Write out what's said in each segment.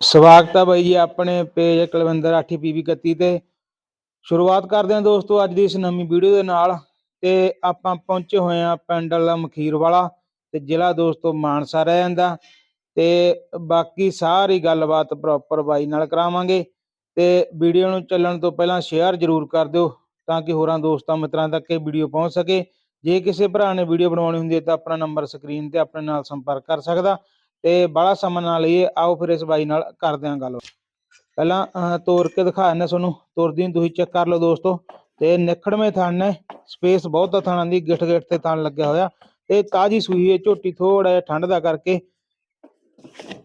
ਸਵਾਗਤ ਹੈ ਬਾਈ ਜੀ ਆਪਣੇ ਪੇਜ ਕੁਲਵਿੰਦਰ ਆਠੀ ਪੀਵੀ 31 ਤੇ। ਸ਼ੁਰੂਆਤ ਕਰਦੇ ਹਾਂ ਦੋਸਤੋ ਅੱਜ ਦੀ ਇਸ ਨਵੀਂ ਵੀਡੀਓ ਦੇ ਨਾਲ। ਤੇ ਆਪਾਂ ਪਹੁੰਚੇ ਹੋਏ ਹਾਂ ਪਿੰਡ ਲਮਖੀਰ ਵਾਲਾ ਤੇ ਜ਼ਿਲ੍ਹਾ ਦੋਸਤੋ ਮਾਨਸਾ ਰਹਿ ਜਾਂਦਾ ਤੇ ਬਾਕੀ ਸਾਰੀ ਗੱਲਬਾਤ ਪ੍ਰੋਪਰ ਬਾਈ ਨਾਲ ਕਰਾਵਾਂਗੇ। ਤੇ ਵੀਡੀਓ ਨੂੰ ਚੱਲਣ ਤੋਂ ਪਹਿਲਾਂ ਸ਼ੇਅਰ ਜ਼ਰੂਰ ਕਰ ਦਿਓ ਤਾਂ ਕਿ ਹੋਰਾਂ ਦੋਸਤਾਂ ਮਿੱਤਰਾਂ ਤੱਕ ਇਹ ਵੀਡੀਓ ਪਹੁੰਚ ਸਕੇ। ਜੇ ਕਿਸੇ ਭਰਾ ਨੇ ਵੀਡੀਓ ਬਣਾਉਣੀ ਹੁੰਦੀ ਹੈ ਤਾਂ ਆਪਣਾ ਨੰਬਰ ਸਕਰੀਨ ਤੇ ਆਪਣੇ ਨਾਲ ਸੰਪਰਕ ਕਰ ਸਕਦਾ। ਤੇ ਬੜਾ ਸਮਾਂ ਨਾ ਲਈਏ ਆਓ ਫਿਰ ਇਸ ਬਾਈ ਨਾਲ ਕਰਦੇ ਹਾਂ ਗੱਲ। ਪਹਿਲਾਂ ਅਹ, ਤੋੜ ਕੇ ਦਿਖਾ ਦਿੰਦਾ ਤੁਹਾਨੂੰ। ਤੁਰਦੀ ਨੂੰ ਤੁਸੀਂ ਚੈੱਕ ਕਰ ਲਓ ਦੋਸਤੋ। ਤੇ ਨਿਖੜਵੇਂ ਥਣ ਨੇ। ਸਪੇਸ ਬਹੁਤ ਆ ਥਣਾਂ ਦੀ ਗਿੱਠ ਗਿੱਠ ਤੇ ਥਣ ਲੱਗਿਆ ਹੋਇਆ। ਤੇ ਤਾਜੀ ਸੂਈ ਹੈ ਝੋਟੀ ਥੋੜਾ ਜਿਹਾ ਠੰਡ ਦਾ ਕਰਕੇ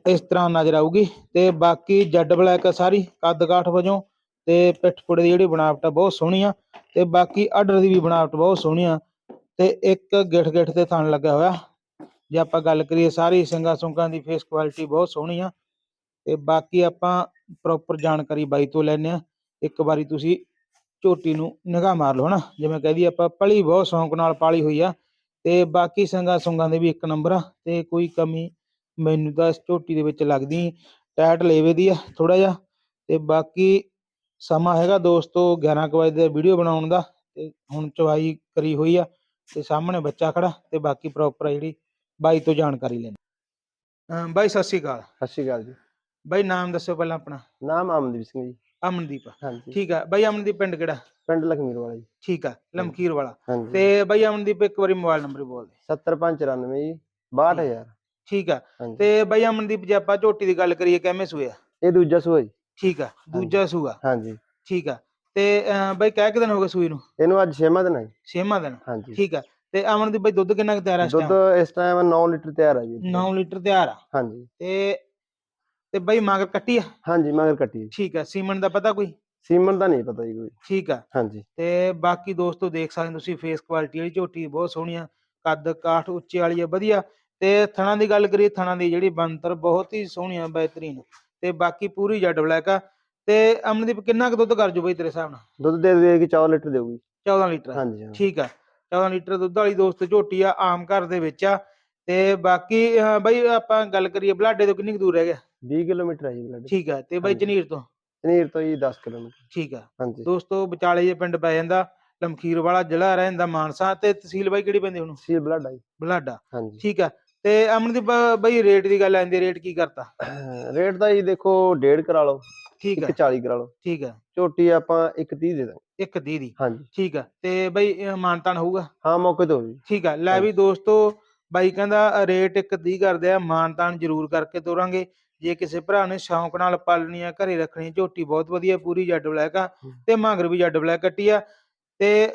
ਇਸ ਤਰ੍ਹਾਂ ਨਜ਼ਰ ਆਊਗੀ। ਤੇ ਬਾਕੀ ਜੱਡ ਬਲੈਕ ਆ ਸਾਰੀ ਕੱਦ ਕਾਠ ਵਜੋਂ। ਤੇ ਪਿੱਠ ਪੁੜੇ ਦੀ ਜਿਹੜੀ ਬਣਾਵਟ ਆ ਬਹੁਤ ਸੋਹਣੀ ਆ। ਤੇ ਬਾਕੀ ਆਰਡਰ ਦੀ ਵੀ ਬਣਾਵਟ ਬਹੁਤ ਸੋਹਣੀ ਆ। ਤੇ ਇੱਕ ਗਿੱਠ ਗਿੱਠ ਤੇ ਥਣ ਲੱਗਿਆ ਹੋਇਆ। ਜੇ ਆਪਾਂ ਗੱਲ ਕਰੀਏ ਸਾਰੀ ਸਿੰਗਾ ਸੁੰਗਾਂ ਦੀ ਫੇਸ ਕੁਆਲਿਟੀ ਬਹੁਤ ਸੋਹਣੀ ਆ, ਤੇ ਬਾਕੀ ਆਪਾਂ ਪ੍ਰੋਪਰ ਜਾਣਕਾਰੀ ਬਾਈ ਤੋਂ ਲੈਣੇ ਆ ਇੱਕ ਵਾਰੀ ਤੁਸੀਂ ਝੋਟੀ ਨੂੰ ਨਿਗਾਹ ਮਾਰ ਲਓ ਹਨਾ, ਜਿਵੇਂ ਕਹਦੀ ਆਪਾਂ ਪਲੀ ਬਹੁਤ ਸ਼ੌਂਕ ਨਾਲ ਪਾਲੀ ਹੋਈ ਆ, ਤੇ ਬਾਕੀ ਸਿੰਗਾ ਸੁੰਗਾਂ ਦੇ ਵੀ ਇੱਕ ਨੰਬਰ ਆ, ਤੇ ਕੋਈ ਕਮੀ ਮੈਨੂੰ ਤਾਂ ਇਸ ਝੋਟੀ ਦੇ ਵਿੱਚ ਲੱਗਦੀ ਨੀ। ਟਾਇਟ ਲੇਵੇ ਦੀ ਆ ਥੋੜਾ ਜਿਹਾ, ਤੇ ਬਾਕੀ ਸਮਾਂ ਹੈਗਾ ਦੋਸਤੋ 11 ਕੁ ਵਜੇ ਦਾ ਵੀਡੀਓ ਬਣਾਉਣ ਦਾ, ਤੇ ਹੁਣ ਚਵਾਈ ਕਰੀ ਹੋਈ ਆ, ਤੇ ਸਾਹਮਣੇ ਬੱਚਾ ਖੜਾ ਤੇ ਬਾਕੀ ਪ੍ਰੋਪਰ ਜਿਹੜੀ ਬਾਈ ਤੋਂ ਜਾਣਕਾਰੀ ਲੈਣੀ ਬਾਈ ਸਤਿ ਸ਼੍ਰੀ ਅਕਾਲ। ਸਤਿ ਸ਼੍ਰੀ ਅਕਾਲ ਜੀ। ਬਾਈ ਨਾਮ ਦੱਸੋ ਪਹਿਲਾਂ ਆਪਣਾ। ਨਾਮ ਅਮਨਦੀਪ ਸਿੰਘ ਜੀ। ਅਮਨਦੀਪ। ਹਾਂਜੀ। ਠੀਕ ਆ। ਬਾਈ ਅਮਨਦੀਪ ਪਿੰਡ ਕਿਹੜਾ? ਪਿੰਡ ਲਖਮੀਰ ਵਾਲਾ ਜੀ। ਠੀਕ ਆ ਲਮਕੀਰ ਵਾਲਾ। ਤੇ ਬਾਈ ਅਮਨਦੀਪ ਇੱਕ ਵਾਰੀ ਮੋਬਾਈਲ ਨੰਬਰ ਬੋਲ ਦੇ। 7594 ਜੀ 62000 ਠੀਕ। ਆ। ਤੇ ਬਾਈ ਅਮਨਦੀਪ ਜੇ ਆਪਾਂ ਝੋਟੀ ਦੀ ਗੱਲ ਕਰੀਏ ਕਿਵੇਂ ਸੂਏ ਆ? ਇਹ ਦੂਜਾ ਸੂਆ ਜੀ। ਠੀਕ ਆ ਦੂਜਾ ਸੂਆ। ਹਾਂਜੀ। ਠੀਕ ਆ। ਤੇ ਬਾਈ ਕਹਿ ਕਿ ਦਿਨ ਹੋ ਗਏ ਸੂਈ ਨੂੰ? ਇਹਨੂੰ ਅੱਜ ਛੇਵਾਂ ਦਿਨ ਹੈ ਜੀ। ਛੇਵਾਂ ਦਿਨ। ਹਾਂਜੀ। ਠੀਕ ਆ। ਤੇ ਅਮਨਦੀਪ ਬਾਈ ਦੁੱਧ ਕਿੰਨਾ ਕੁ ਤਿਆਰ ਆ ਇਸ ਦੁੱਧ ਟਾਈਮ ਇਸ ਟਾਈਮ 9 ਲੀਟਰ ਤਿਆਰ ਹੈ ਜੀ 9 ਲੀਟਰ ਤਿਆਰ ਆ। ਹਾਂਜੀ। ਤੇ ਤੇ ਬਾਈ ਮਗਰ ਕੱਟੀ ਆ? ਹਾਂਜੀ ਮਗਰ ਕੱਟੀ। ਠੀਕ ਆ ਸੀਮਨ ਦਾ ਪਤਾ ਕੋਈ? ਸੀਮਨ ਦਾ ਨਹੀਂ ਪਤਾ ਜੀ ਕੋਈ। ਠੀਕ ਆ। ਹਾਂਜੀ। ਤੇ ਬਾਕੀ ਦੋਸਤੋ ਦੇਖ ਸਕਦੇ ਹੋ ਤੁਸੀਂ ਫੇਸ ਕੁਆਲਿਟੀ ਵਾਲੀ ਝੋਟੀ ਬਹੁਤ ਸੋਹਣੀ ਆ। ਕੱਦ ਕਾਠ ਉੱਚੇ ਵਾਲੀ ਆ ਵਧੀਆ। ਤੇ ਥਣਾ ਦੀ ਗੱਲ ਕਰੀਏ ਥਣਾ ਦੀ ਜਿਹੜੀ ਬਣਤਰ ਬਹੁਤ ਹੀ ਸੋਹਣੀ ਆ ਬਿਹਤਰੀਨ। ਤੇ ਬਾਕੀ ਪੂਰੀ ਜੱਡ ਬਲੈਕ ਆ। ਤੇ ਅਮਨਦੀਪ ਕਿੰਨਾ ਕੁ ਦੁੱਧ ਕਰ ਜੂ ਬਈ ਤੇਰੇ ਹਿਸਾਬ ਨਾਲ? ਦੁੱਧ ਦੇ ਦੇਗੀ 4 ਲੀਟਰ ਦੇਊਗੀ। 14 ਲੀਟਰ। ਹਾਂਜੀ ਹਾਂ ਠੀਕ ਆ। 14 ਲੀਟਰ ਦੁੱਧ ਵਾਲੀ ਦੋਸਤ ਝੋਟੀ ਆ ਆਮ ਘਰ ਦੇ ਵਿੱਚ ਆ। ਤੇ ਬਾਕੀ ਅਹ, ਬਈ ਆਪਾਂ ਗੱਲ ਕਰੀਏ ਬਲਾਡੇ ਤੋਂ ਕਿੰਨੀ ਕੁ ਦੂਰ ਰਹਿ ਗਿਆ 20 ਕਿਲੋਮੀਟਰ ਹੈ ਜੀ ਬਲੱਡ ਠੀਕ ਆ ਤੇ ਬਈ ਹਾਂਜੀ। ਜਨੀਰ ਤੋਂ? ਪਨੀਰ ਤੋਂ ਜੀ 10 ਕਿਲੋਮੀਟਰ। ਠੀਕ ਆ। ਹਾਂਜੀ। ਦੋਸਤੋ ਵਿਚਾਲੇ ਜੇ ਪਿੰਡ ਪੈ ਜਾਂਦਾ ਲਮਖੀਰ ਵਾਲਾ ਜ਼ਿਲ੍ਹਾ ਰਹਿੰਦਾ ਮਾਨਸਾ ਤੇ ਤਹਿਸੀਲ ਬਾਈ ਕਿਹੜੀ ਪੈਂਦੀ ਹੁਣ ਸੀ ਬਲੱਡ ਜੀ। ਬਲਾਡਾ ਹਾਂਜੀ। ਠੀਕ ਆ ਤੇ ਅਮਨਦੀਪ ਬਈ ਰੇਟ ਦੀ ਗੱਲ ਆਂਦੀ ਰੇਟ ਕੀ ਕਰਤਾ? ਰੇਟ ਦਾ ਜੀ ਦੇਖੋ 1.5 ਕਰਾ ਲਓ ਠੀਕ ਆ। 140 ਕਰਾ ਲਓ। ਠੀਕ ਆ। ਝੋਟੀ ਆਪਾਂ 130 ਦੇ ਦਾਂਗੇ। ਇੱਕ ਦੀ ਦੀ। ਹਾਂਜੀ। ਠੀਕ ਆ। ਤੇ ਬਈ ਮਾਨਤਾਨ ਹੋਊਗਾ? ਹਾਂ ਮੌਕੇ ਤੋਂ ਜੀ। ਠੀਕ ਆ। ਲੈ ਵੀ ਦੋਸਤੋ ਬਾਈ ਕਹਿੰਦਾ ਰੇਟ ਇੱਕ ਦੀ ਕਰਦੇ ਆ ਮਾਨਤਾਨ ਜ਼ਰੂਰ ਕਰਕੇ ਤੋਰਾਂਗੇ। ਜੇ ਕਿਸੇ ਭਰਾ ਨੇ ਸ਼ੌਂਕ ਨਾਲ ਪਾਲਣੀ ਆ ਘਰੇ ਰੱਖਣੀ ਝੋਟੀ ਬਹੁਤ ਵਧੀਆ ਪੂਰੀ ਜੱਡ ਬਲੈਕ ਆ। ਤੇ ਮਾਂਗਰ ਵੀ ਜੱਡ ਬਲੈਕ ਕੱਟੀ ਆ। ਤੇ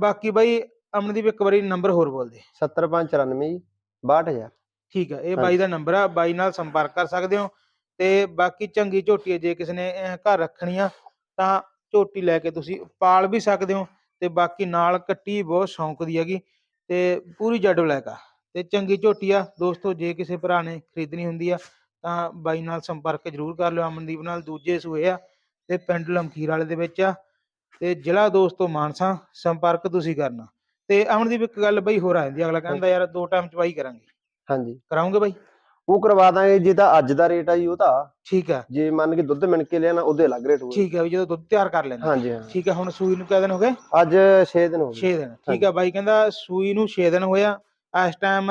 ਬਾਕੀ ਬਾਈ ਅਮਨਦੀਪ ਇੱਕ ਵਾਰੀ ਨੰਬਰ ਹੋਰ ਬੋਲ ਦੇ। 70594 ਜੀ। 62000 ਠੀਕ ਆ ਇਹ ਬਾਈ ਦਾ ਨੰਬਰ ਆ ਬਾਈ ਨਾਲ ਸੰਪਰਕ ਕਰ ਸਕਦੇ ਹੋ ਤੇ ਬਾਕੀ ਚੰਗੀ ਝੋਟੀ ਜੇ ਕਿਸੇ ਨੇ ਅਹ, ਘਰ ਰੱਖਣੀ ਆ ਤਾਂ ਝੋਟੀ ਲੈ ਕੇ ਤੁਸੀਂ ਪਾਲ ਵੀ ਸਕਦੇ ਹੋ ਤੇ ਬਾਕੀ ਨਾਲ ਕੱਟੀ ਬਹੁਤ ਸ਼ੌਂਕ ਦੀ ਹੈਗੀ ਤੇ ਪੂਰੀ ਜੱਡ ਬਲੈਕ ਆ। ਤੇ ਚੰਗੀ ਝੋਟੀ ਆ ਦੋਸਤੋ ਜੇ ਕਿਸੇ ਭਰਾ ਨੇ ਖਰੀਦਣੀ ਹੁੰਦੀ ਆ ਤਾਂ ਬਾਈ ਨਾਲ ਸੰਪਰਕ ਜ਼ਰੂਰ ਕਰ ਲਿਓ ਅਮਨਦੀਪ ਨਾਲ ਦੂਜੇ ਸੂਏ ਆ ਤੇ ਪਿੰਡ ਲਮਖੀਰ ਵਾਲੇ ਦੇ ਵਿੱਚ ਆ ਤੇ ਜ਼ਿਲ੍ਹਾ ਦੋਸਤੋ ਮਾਨਸਾ ਸੰਪਰਕ ਤੁਸੀਂ ਕਰਨਾ। ਤੇ ਅਮਨਦੀਪ ਇੱਕ ਗੱਲ ਬਈ ਹੋਰ ਆ ਜਾਂਦੀ ਅਗਲਾ ਕਹਿੰਦਾ ਯਾਰ ਦੋ ਟਾਈਮ ਚਵਾਈ ਕਰਾਂਗੇ। ਹਾਂਜੀ। ਕਰਾਉਂਗੇ ਬਾਈ? ਉਹ ਕਰਵਾ ਦਾਂਗੇ ਜੇ ਤਾਂ ਅੱਜ ਦਾ ਰੇਟ ਆ ਜੀ ਉਹ ਤਾਂ। ਠੀਕ ਆ। ਜੇ ਮੰਨ ਕੇ ਦੁੱਧ ਮਿਣ ਕੇ ਲਿਆ ਨਾ ਉਹਦੇ ਅਲੱਗ ਰੇਟ ਹੋਊਗਾ ਠੀਕ ਆ ਵੀ ਜਦੋਂ ਦੁੱਧ ਤਿਆਰ ਕਰ ਲੈਣਾ ਹਾਂਜੀ ਹਾਂ। ਠੀਕ ਆ ਹੁਣ ਸੂਈ ਨੂੰ ਕਿੰਨੇ ਦਿਨ ਹੋ ਗਏ? ਅੱਜ 6 ਦਿਨ ਹੋ 6 ਗਏ ਦਿਨ। ਠੀਕ ਆ ਬਾਈ ਕਹਿੰਦਾ ਸੂਈ ਨੂੰ 6 ਦਿਨ ਹੋਇਆ ਇਸ ਟਾਈਮ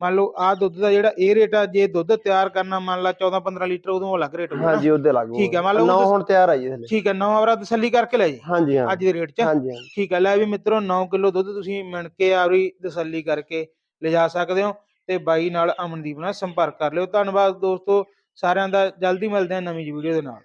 ਮੰਨ ਲਓ ਆ ਦੁੱਧ ਦਾ ਜਿਹੜਾ ਇਹ ਰੇਟ ਆ ਜੇ ਦੁੱਧ ਤਿਆਰ ਕਰਨਾ ਮੰਨ ਲਾ 14 15 ਲੀਟਰ ਉਦੋਂ ਅਲੱਗ ਰੇਟ ਹੋਊਗਾ। ਹਾਂਜੀ ਉਹਦੇ ਅਲੱਗ ਠੀਕ ਹੈ, ਮੰਨ ਲਓ ਹੁਣ ਤਿਆਰ ਆ ਜੀ ਠੀਕ ਆ 9 ਆਵਰਾ ਤਸੱਲੀ ਕਰਕੇ ਲੈ ਜੀ। ਹਾਂਜੀ ਹਾਂ। ਅੱਜ ਦੇ ਰੇਟ 'ਚ। ਹਾਂਜੀ ਹਾਂ। ਠੀਕ ਆ ਲੈ ਵੀ ਮਿੱਤਰੋ 9 ਕਿਲੋ ਦੁੱਧ ਤੁਸੀਂ ਮਿਣ ਕੇ ਆਵਰੀ ਤਸੱਲੀ ਕਰਕੇ ਲਿਜਾ ਸਕਦੇ ਹੋ ਤੇ ਬਾਈ ਨਾਲ ਅਮਨਦੀਪ ਨਾਲ ਸੰਪਰਕ ਕਰ ਲਿਓ। ਧੰਨਵਾਦ ਦੋਸਤੋ ਸਾਰਿਆਂ ਦਾ। ਜਲਦੀ ਮਿਲਦੇ ਹਾਂ ਨਵੀਂ ਵੀਡੀਓ ਦੇ ਨਾਲ।